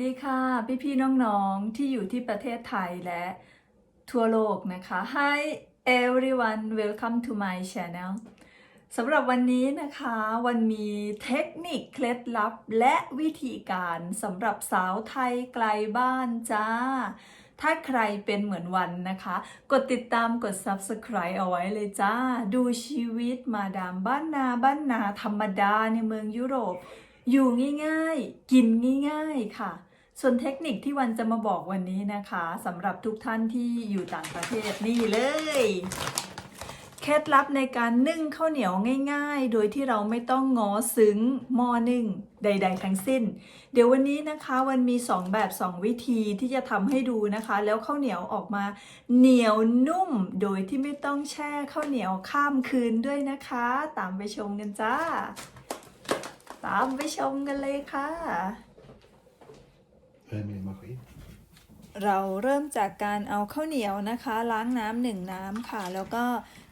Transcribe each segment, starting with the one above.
ดีค่ะพี่พี่ๆน้องๆที่อยู่ที่ประเทศไทยและทั่วโลกนะคะ Hi everyone welcome to my channel สำหรับวันนี้นะคะวันมีเทคนิคเคล็ดลับและวิธีการสำหรับสาวไทยไกลบ้านจ้า ถ้าใครเป็นเหมือนวันนะคะ กดติดตามกด subscribe เอาไว้เลยจ้า ดูชีวิตมาดามบ้านนาบ้านนาธรรมดาในเมืองยุโรปอยู่ง่ายๆ กินง่ายๆ ค่ะ ส่วนเทคนิคที่วันจะมาบอกวันนี้นะคะสำหรับทุกท่านที่อยู่ต่างประเทศนี่เลย เคล็ดลับในการนึ่งข้าวเหนียวง่าย ๆ โดยที่เราไม่ต้องงอซึ้งหม้อนึ่งใด ๆ ทั้งสิ้น เดี๋ยววันนี้นะคะวันมี 2 แบบ 2 วิธีที่จะทำให้ดูนะคะ แล้วข้าวเหนียวออกมาเหนียวนุ่ม โดยที่ไม่ต้องแช่ข้าวเหนียวข้ามคืนด้วยนะคะ ตามไปชมกันจ้า ตามไปชมกันเลยค่ะ Vem är maskin? เราเริ่มจากการเอาข้าวเหนียวนะคะ ล้างน้ำหนึ่งน้ำค่ะ แล้วก็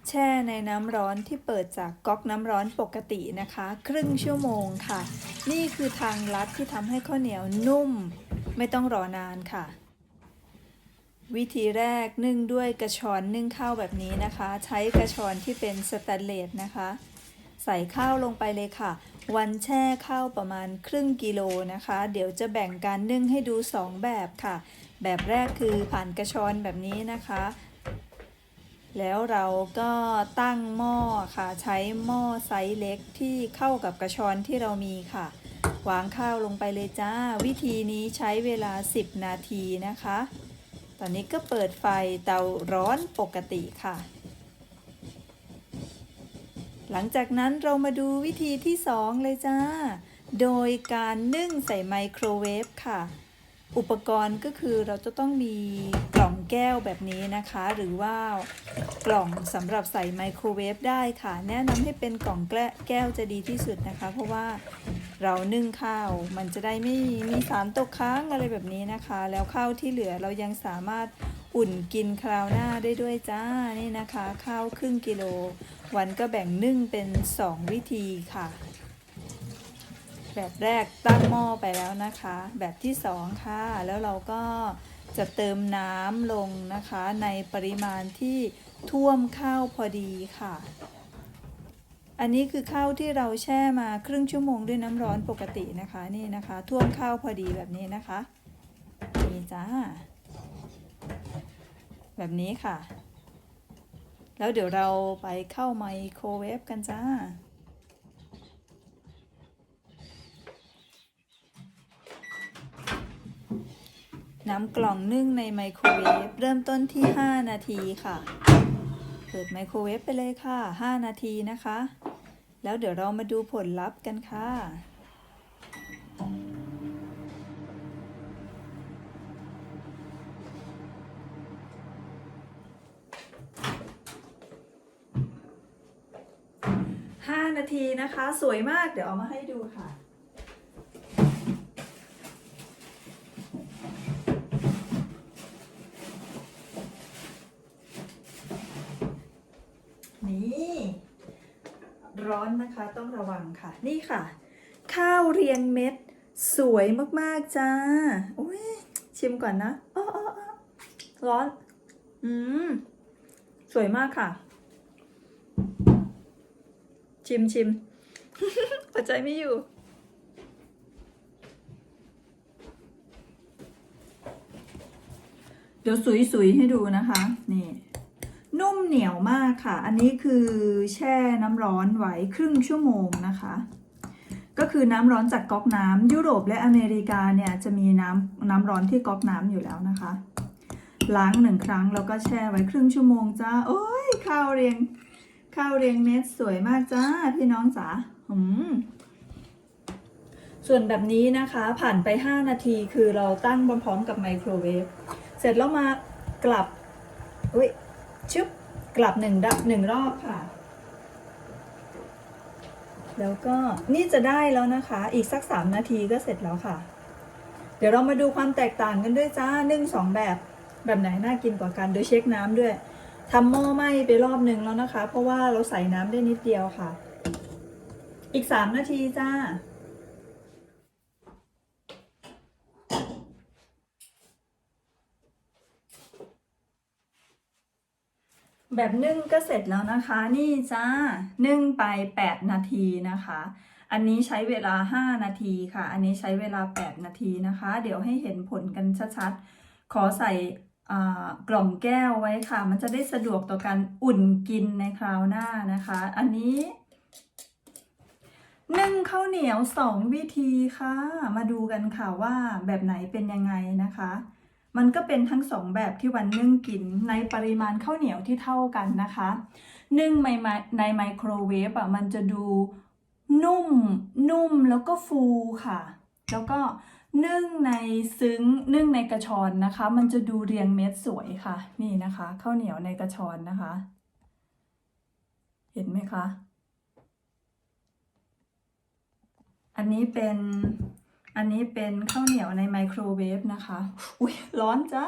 แช่ในน้ำร้อนที่เปิดจากก๊อกน้ำร้อนปกตินะคะ ครึ่งชั่วโมงค่ะ นี่คือทางลัดที่ทำให้ข้าวเหนียวนุ่ม ไม่ต้องรอนานค่ะ วิธีแรกนึ่งด้วยกระชอนนึ่งข้าวแบบนี้นะคะ ใช้กระชอนที่เป็นสแตนเลสนะคะ ใส่ข้าวลงไปเลยค่ะ วันแช่ข้าวประมาณครึ่งกิโลนะคะ เดี๋ยวจะแบ่งการนึ่งให้ดู 2 แบบค่ะ แบบแรกคือผ่านกระชอนแบบนี้นะคะ แล้วเราก็ตั้งหม้อค่ะ ใช้หม้อไซส์เล็กที่เข้ากับกระชอนที่เรามีค่ะ วางข้าวลงไปเลยจ้า วิธีนี้ใช้เวลา 10 นาทีนะคะ ตอนนี้ก็เปิดไฟเตาร้อนปกติค่ะ หลังจากนั้นเรามาดูวิธีที่ 2 เลยจ้า โดยการนึ่งใส่ไมโครเวฟค่ะ อุปกรณ์ก็คือเราจะต้องมีกล่องแก้วแบบนี้นะคะ หรือว่ากล่องสำหรับใส่ไมโครเวฟได้ค่ะ แนะนำให้เป็นกล่องแก้วจะดีที่สุดนะคะ เพราะว่าเรานึ่งข้าวมันจะได้ไม่มีสารตกค้างอะไรแบบนี้นะคะ แล้วข้าวที่เหลือเรายังสามารถอุ่นกินคราวหน้าได้ด้วยจ้านี่นะคะ ข้าวครึ่งกิโล วันก็แบ่งนึ่งเป็น 2 วิธีค่ะ แบบแรกตั้งหม้อไปแล้วนะคะ แบบที่ 2 ค่ะ แล้วเราก็จะเติมน้ำลงนะคะ ในปริมาณที่ท่วมข้าวพอดีค่ะ อันนี้คือข้าวที่เราแช่มาครึ่งชั่วโมงด้วยน้ำร้อนปกตินะคะนี่นะคะ ท่วมข้าวพอดีแบบนี้นะคะนี่จ้าแบบนี้ค่ะ แล้วเดี๋ยวเราไปเข้าไมโครเวฟกันจ้า น้ำกล่องนึ่งในไมโครเวฟเริ่มต้นที่ 5 นาทีค่ะ เปิดไมโครเวฟไปเลยค่ะ 5 นาทีนะคะ แล้วเดี๋ยวเรามาดูผลลัพธ์กันค่ะ 5 นาทีนะคะ สวยมากเดี๋ยวเอามาให้ดูค่ะ นี่ร้อนนะคะต้องระวังค่ะ นี่ค่ะ ข้าวเรียงเม็ด สวยมากๆจ้าอุ้ยชิมก่อนนะอ้ออ้ออ้อร้อน อืม สวยมากค่ะ ชิมชิมอดใจไม่อยู่ เดี๋ยวสุยๆให้ดูนะคะ นี่ นุ่มเหนียวมากค่ะ อันนี้คือแช่น้ำร้อนไว้ครึ่งชั่วโมงนะคะ ก็คือน้ำร้อนจากก๊อกน้ำยุโรปและอเมริกาเนี่ยจะมีน้ำน้ำร้อนที่ก๊อกน้ำอยู่แล้วนะคะ ล้างหนึ่งครั้งแล้วก็แช่ไว้ครึ่งชั่วโมงจ้า โอ้ยข้าวเรียง ข้าวเรียงเม็ดสวยมากจ้าพี่น้องจ๋าหืมส่วนแบบนี้นะคะผ่านไป 5 นาทีคือเราตั้งพร้อมๆกับไมโครเวฟเสร็จแล้วมากลับอุ้ยชึบกลับหนึ่งดับหนึ่งรอบค่ะ แล้วก็นี่จะได้แล้วนะคะ อีกสักสามนาทีก็เสร็จแล้วค่ะ เดี๋ยวเรามาดูความแตกต่างกันด้วยจ้านึ่งสองแบบแบบไหนน่ากินกว่ากันโดยเช็คน้ำด้วย ทำหม้อไหม้ไปรอบหนึ่งแล้วนะคะ เพราะว่าเราใส่น้ำได้นิดเดียวค่ะ อีกสามนาทีจ้าแบบนึ่งก็เสร็จแล้วนะคะ นี่จ้านึ่งไป 8 นาทีนะคะ อันนี้ใช้เวลา 5 นาทีค่ะ อันนี้ใช้เวลา 8 นาทีนะคะ เดี๋ยวให้เห็นผลกันชัดๆ ขอใส่ กล่องแก้วไว้ค่ะ มันจะได้สะดวกต่อการอุ่นกินในคราวหน้านะคะ อันนี้นึ่งข้าวเหนียวสองวิธีค่ะ มาดูกันค่ะว่าแบบไหนเป็นยังไงนะคะ มันก็เป็นทั้งสองแบบที่วันนึ่งกินในปริมาณข้าวเหนียวที่เท่ากันนะคะ นึ่งในไมในไมโครเวฟอะมันจะดูนุ่มนุ่มแล้วก็ฟูค่ะ แล้วก็ นึ่งในซึ้งนึ่งในกระชอนนะคะ มันจะดูเรียงเม็ดสวยค่ะ นี่นะคะข้าวเหนียวในกระชอนนะคะ เห็นไหมคะ อันนี้เป็นอันนี้เป็นข้าวเหนียวในไมโครเวฟนะคะ อุ้ยร้อนจ้า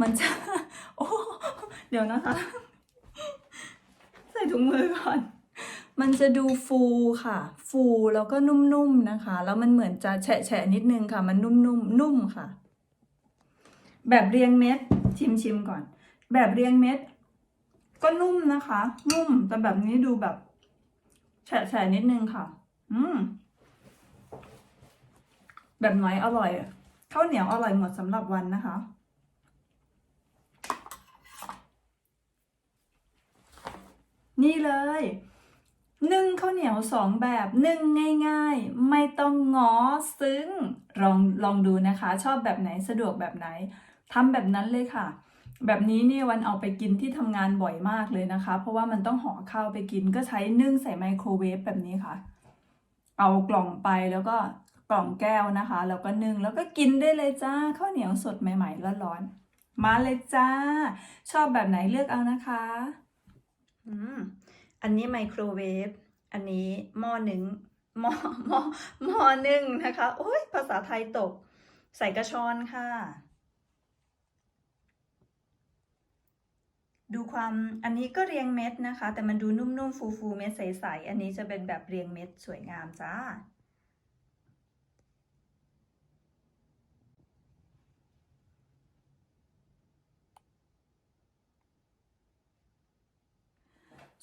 มันจะ โอ้ เดี๋ยวนะคะ ใส่ถุงมือก่อน มันจะดูฟูค่ะ ฟูแล้วก็นุ่มๆนะคะ แล้วมันเหมือนจะแฉะๆนิดนึงค่ะ มันนุ่มๆนุ่มค่ะ แบบเรียงเม็ดชิมชิมก่อน แบบเรียงเม็ด ก็นุ่มนะคะ นุ่มแต่แบบนี้ดูแบบแฉะๆนิดนึงค่ะ อืมแบบไหนอร่อยข้าวเหนียวอร่อยหมดสำหรับวันนะคะนี่เลย นึ่งข้าวเหนียวสองแบบนึ่งง่ายๆ ไม่ต้องง้อซึ้งลองลองดูนะคะ ชอบแบบไหนสะดวกแบบไหนทำแบบนั้นเลยค่ะ แบบนี้เนี่ยวันเอาไปกินที่ทำงานบ่อยมากเลยนะคะ เพราะว่ามันต้องห่อข้าวไปกินก็ใช้นึ่งใส่ไมโครเวฟแบบนี้ค่ะ เอากล่องไปแล้วก็กล่องแก้วนะคะแล้วก็นึ่งแล้วก็กินได้เลยจ้าข้าวเหนียวสดใหม่ๆร้อนๆมาเลยจ้า ชอบแบบไหนเลือกเอานะคะ อืม อันนี้ไมโครเวฟ อันนี้หม้อหนึ่งหม้อหม้อหม้อหนึ่งนะคะ โอ้ยภาษาไทยตก ใส่กระชอนค่ะ ดูความ อันนี้ก็เรียงเม็ดนะคะ แต่มันดูนุ่มๆ ฟูๆ เม็ดใสๆ อันนี้จะเป็นแบบเรียงเม็ดสวยงามจ้า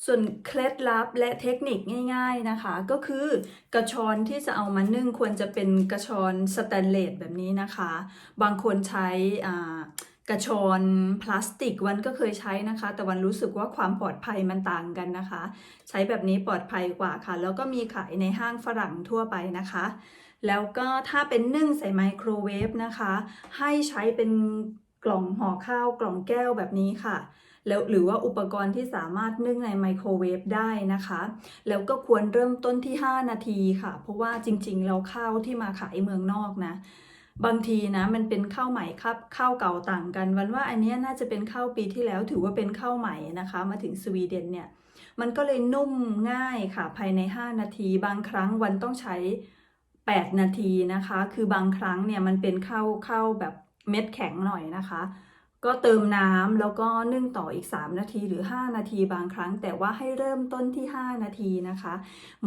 ส่วนเคล็ดลับและเทคนิคง่ายๆนะคะ ก็คือกระชอนที่จะเอามานึ่งควรจะเป็นกระชอนสแตนเลสแบบนี้นะคะ บางคนใช้อ่ากระชอนพลาสติกวันก็เคยใช้นะคะ แต่วันรู้สึกว่าความปลอดภัยมันต่างกันนะคะ ใช้แบบนี้ปลอดภัยกว่าค่ะ แล้วก็มีขายในห้างฝรั่งทั่วไปนะคะ แล้วก็ถ้าเป็นนึ่งใส่ไมโครเวฟนะคะ ให้ใช้เป็นกล่องห่อข้าวกล่องแก้วแบบนี้ค่ะ แล้วหรือว่าอุปกรณ์ที่สามารถนึ่งในไมโครเวฟได้นะคะ แล้วก็ควรเริ่มต้นที่ 5 นาทีค่ะ เพราะว่าจริงๆ เราข้าวที่มาขายเมืองนอกนะบางทีนะมันเป็นข้าวใหม่ครับข้าวเก่าต่างกัน วันว่าอันนี้น่าจะเป็นข้าวปีที่แล้วถือว่าเป็นข้าวใหม่นะคะ มาถึงสวีเดนเนี่ยมันก็เลยนุ่มง่ายค่ะภายใน 5 นาที บางครั้งวันต้องใช้ 8 นาทีนะคะ คือบางครั้งเนี่ยมันเป็นข้าวข้าวแบบเม็ดแข็งหน่อยนะคะ ก็เติมน้ำแล้วก็นึ่งต่ออีก 3 นาทีหรือ 5 นาทีบางครั้ง แต่ว่าให้เริ่มต้นที่ 5 นาทีนะคะ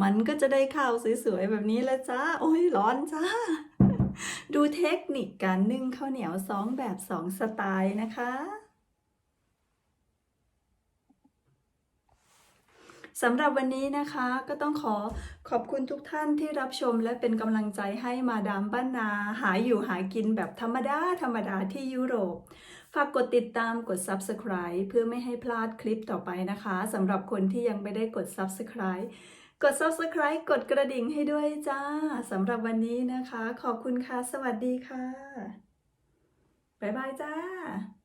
มันก็จะได้ข้าวสวยๆแบบนี้แล้วจ้าโอ้ยร้อนจ้า ดูเทคนิคการนึ่งข้าวเหนียวสองแบบสองสไตล์นะคะสำหรับวันนี้นะคะก็ต้องขอขอบคุณทุกท่านที่รับชมและเป็นกำลังใจให้มาดามบ้านนา หาอยู่หากินแบบธรรมดา ธรรมดาที่ยุโรป ฝากกดติดตามกด Subscribe เพื่อไม่ให้พลาดคลิปต่อไปนะคะสำหรับคนที่ยังไม่ได้กด Subscribe กด Subscribe กดกระดิ่งให้ด้วยจ้าสำหรับวันนี้นะคะ ขอบคุณค่ะ สวัสดีค่ะ บ๊ายบายจ้า